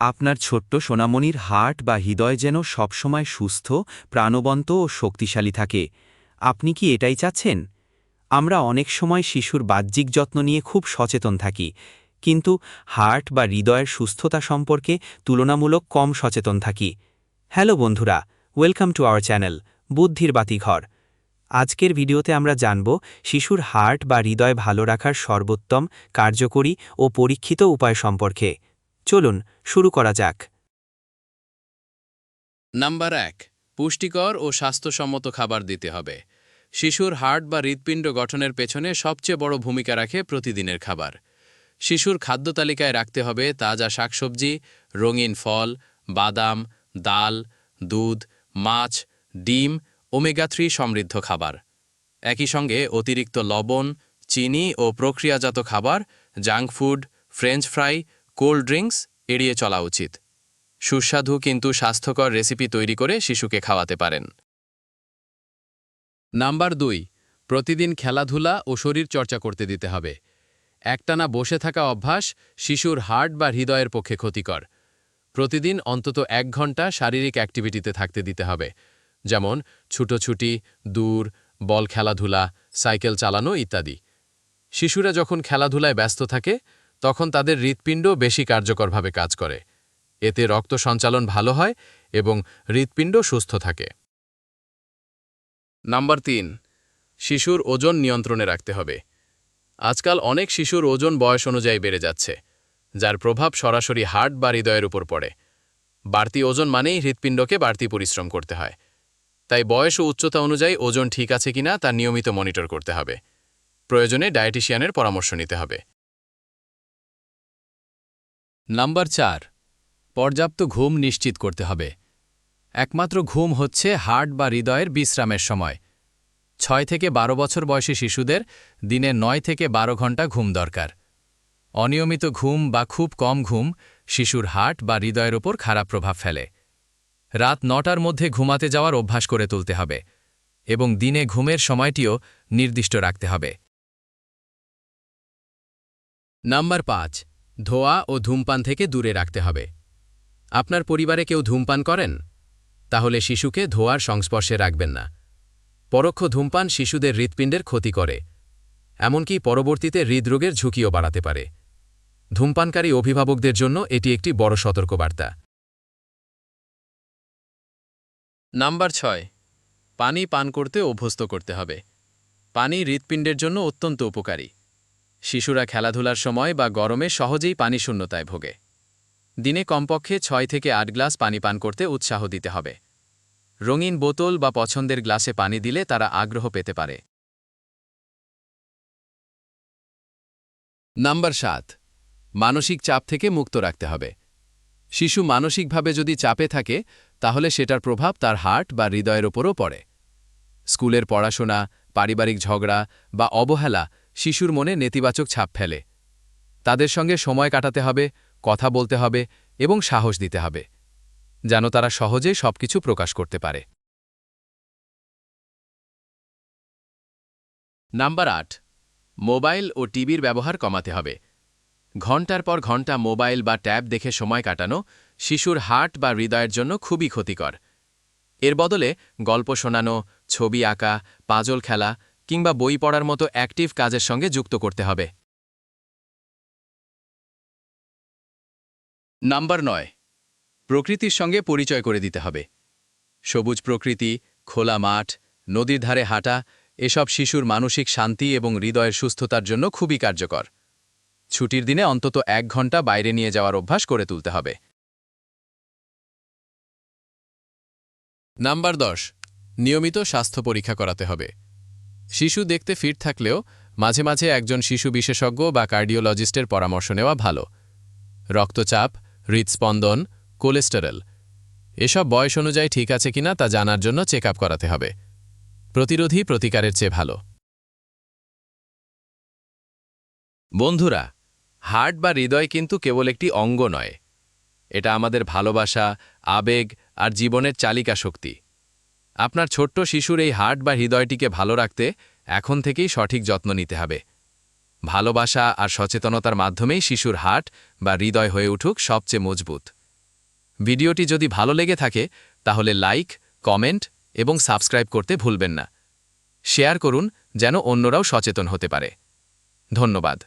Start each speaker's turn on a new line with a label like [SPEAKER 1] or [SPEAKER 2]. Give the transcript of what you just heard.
[SPEAKER 1] আপনার ছোট্ট সোনামণির হার্ট বা হৃদয় যেন সবসময় সুস্থ, প্রাণবন্ত ও শক্তিশালী থাকে। আপনি কি এটাই চাচ্ছেন? আমরা অনেক সময় শিশুর বাহ্যিক যত্ন নিয়ে খুব সচেতন থাকি, কিন্তু হার্ট বা হৃদয়ের সুস্থতা সম্পর্কে তুলনামূলক কম সচেতন থাকি। হ্যালো বন্ধুরা, ওয়েলকাম টু আওয়ার চ্যানেল, বুদ্ধির বাতিঘর। আজকের ভিডিওতে আমরা জানব, শিশুর হার্ট বা হৃদয় ভালো রাখার সর্বোত্তম, কার্যকরী ও পরীক্ষিত উপায় সম্পর্কে। চলুন, শুরু করা যাক।
[SPEAKER 2] নাম্বার এক, পুষ্টিকর ও স্বাস্থ্যসম্মত খাবার দিতে হবে। শিশুর হার্ট বা হৃৎপিণ্ড গঠনের পেছনে সবচেয়ে বড় ভূমিকা রাখে প্রতিদিনের খাবার। শিশুর খাদ্য তালিকায় রাখতে হবে তাজা শাকসবজি, রঙিন ফল, বাদাম, ডাল, দুধ, মাছ, ডিম, ওমেগা থ্রি সমৃদ্ধ খাবার। একই সঙ্গে অতিরিক্ত লবণ, চিনি ও প্রক্রিয়াজাত খাবার, junk food, French fry cold drinks এড়িয়ে চলা উচিত। সুস্বাদু কিন্তু স্বাস্থ্যকর রেসিপি তৈরি করে শিশুকে খাওয়াতে পারেন। নাম্বার দুই, প্রতিদিন খেলাধুলা ও শরীর চর্চা করতে দিতে হবে। একটানা বসে থাকা অভ্যাস শিশুর হার্ট বা হৃদয়ের পক্ষে ক্ষতিকর। প্রতিদিন অন্তত এক ঘণ্টা শারীরিক অ্যাক্টিভিটিতে থাকতে দিতে হবে। যেমন ছুটোছুটি দূর বল খেলাধুলা, সাইকেল চালানো ইত্যাদি। শিশুরা যখন খেলাধুলায় ব্যস্ত থাকে তখন তাদের হৃৎপিণ্ড বেশি কার্যকরভাবে কাজ করে। এতে রক্ত সঞ্চালন ভালো হয় এবং হৃৎপিণ্ড সুস্থ থাকে। নাম্বার তিন, শিশুর ওজন নিয়ন্ত্রণে রাখতে হবে। আজকাল অনেক শিশুর ওজন বয়স অনুযায়ী বেড়ে যাচ্ছে, যার প্রভাব সরাসরি হার্ট বা হৃদয়ের উপর পড়ে। বাড়তি ওজন মানেই হৃৎপিণ্ডকে বাড়তি পরিশ্রম করতে হয়। তাই বয়স ও উচ্চতা অনুযায়ী ওজন ঠিক আছে কিনা তা নিয়মিত মনিটর করতে হবে। প্রয়োজনে ডায়েটিশিয়ানের পরামর্শ নিতে হবে। নাম্বার চার, পর্যাপ্ত ঘুম নিশ্চিত করতে হবে। একমাত্র ঘুম হচ্ছে হার্ট বা হৃদয়ের বিশ্রামের সময়। ছয় থেকে বারো বছর বয়সী শিশুদের দিনে নয় থেকে বারো ঘণ্টা ঘুম দরকার। অনিয়মিত ঘুম বা খুব কম ঘুম শিশুর হার্ট বা হৃদয়ের ওপর খারাপ প্রভাব ফেলে। রাত নটার মধ্যে ঘুমাতে যাওয়ার অভ্যাস করে তুলতে হবে এবং দিনে ঘুমের সময়টিও নির্দিষ্ট রাখতে হবে। নাম্বার পাঁচ ধোয়া ও ধূমপান থেকে দূরে রাখতে হবে। আপনার পরিবারে কেউ ধূমপান করেন? তাহলে শিশুকে ধোয়ার সংস্পর্শে রাখবেন না। পরোক্ষ ধূমপান শিশুদের হৃৎপিণ্ডের ক্ষতি করে, এমনকি পরবর্তীতে হৃদরোগের ঝুঁকিও বাড়াতে পারে। ধূমপানকারী অভিভাবকদের জন্য এটি একটি বড় সতর্কবার্তা। নাম্বার ছয়, পানি পান করতে অভ্যস্ত করতে হবে। পানি হৃৎপিণ্ডের জন্য অত্যন্ত উপকারী। শিশুরা খেলাধুলার সময় বা গরমে সহজেই পানি শূন্যতায় ভোগে। দিনে কমপক্ষে ছয় থেকে আট গ্লাস পানি পান করতে উৎসাহ দিতে হবে। রঙিন বোতল বা পছন্দের গ্লাসে পানি দিলে তারা আগ্রহ পেতে পারে। নাম্বার সাত, মানসিক চাপ থেকে মুক্ত রাখতে হবে। শিশু মানসিকভাবে যদি চাপে থাকে, তাহলে সেটার প্রভাব তার হার্ট বা হৃদয়ের ওপরও পড়ে। স্কুলের পড়াশোনা, পারিবারিক ঝগড়া বা অবহেলা শিশুর মনে নেতিবাচক ছাপ ফেলে। তাদের সঙ্গে সময় কাটাতে হবে, কথা বলতে হবে এবং সাহস দিতে হবে, যেন তারা সহজে সবকিছু প্রকাশ করতে পারে। নাম্বার আট, মোবাইল ও টিভির ব্যবহার কমাতে হবে। ঘণ্টার পর ঘণ্টা মোবাইল বা ট্যাব দেখে সময় কাটানো শিশুর হার্ট বা হৃদয়ের জন্য খুবই ক্ষতিকর। এর বদলে গল্প শোনানো, ছবি আঁকা, পাজল খেলা কিংবা বই পড়ার মতো অ্যাক্টিভ কাজের সঙ্গে যুক্ত করতে হবে। নাম্বার নয়, প্রকৃতির সঙ্গে পরিচয় করে দিতে হবে। সবুজ প্রকৃতি, খোলা মাঠ, নদীর ধারে হাঁটা, এসব শিশুর মানসিক শান্তি এবং হৃদয়ের সুস্থতার জন্য খুবই কার্যকর। ছুটির দিনে অন্তত এক ঘণ্টা বাইরে নিয়ে যাওয়ার অভ্যাস করে তুলতে হবে। নাম্বার দশ, নিয়মিত স্বাস্থ্য পরীক্ষা করাতে হবে। শিশু দেখতে ফিট থাকলেও মাঝে মাঝে একজন শিশু বিশেষজ্ঞ বা কার্ডিওলজিস্টের পরামর্শ নেওয়া ভালো। রক্তচাপ হৃদস্পন্দন কোলেস্টেরল। এসব বয়স অনুযায়ী ঠিক আছে কিনা তা জানার জন্য চেক করাতে হবে। প্রতিরোধী প্রতিকারের চেয়ে ভালো। বন্ধুরা, হার্ট বা হৃদয় কিন্তু কেবল একটি অঙ্গ নয়। এটা আমাদের ভালোবাসা, আবেগ আর জীবনের চালিকা শক্তি আপনার ছোট্ট শিশুর এই হার্ট বা হৃদয়টিকে ভালো রাখতে এখন থেকেই সঠিক যত্ন নিতে হবে। ভালোবাসা আর সচেতনতার মাধ্যমেই শিশুর হার্ট বা হৃদয় হয়ে উঠুক সবচেয়ে মজবুত। ভিডিওটি যদি ভালো লেগে থাকে, তাহলে লাইক, কমেন্ট এবং সাবস্ক্রাইব করতে ভুলবেন না। শেয়ার করুন, যেন অন্যরাও সচেতন হতে পারে। ধন্যবাদ।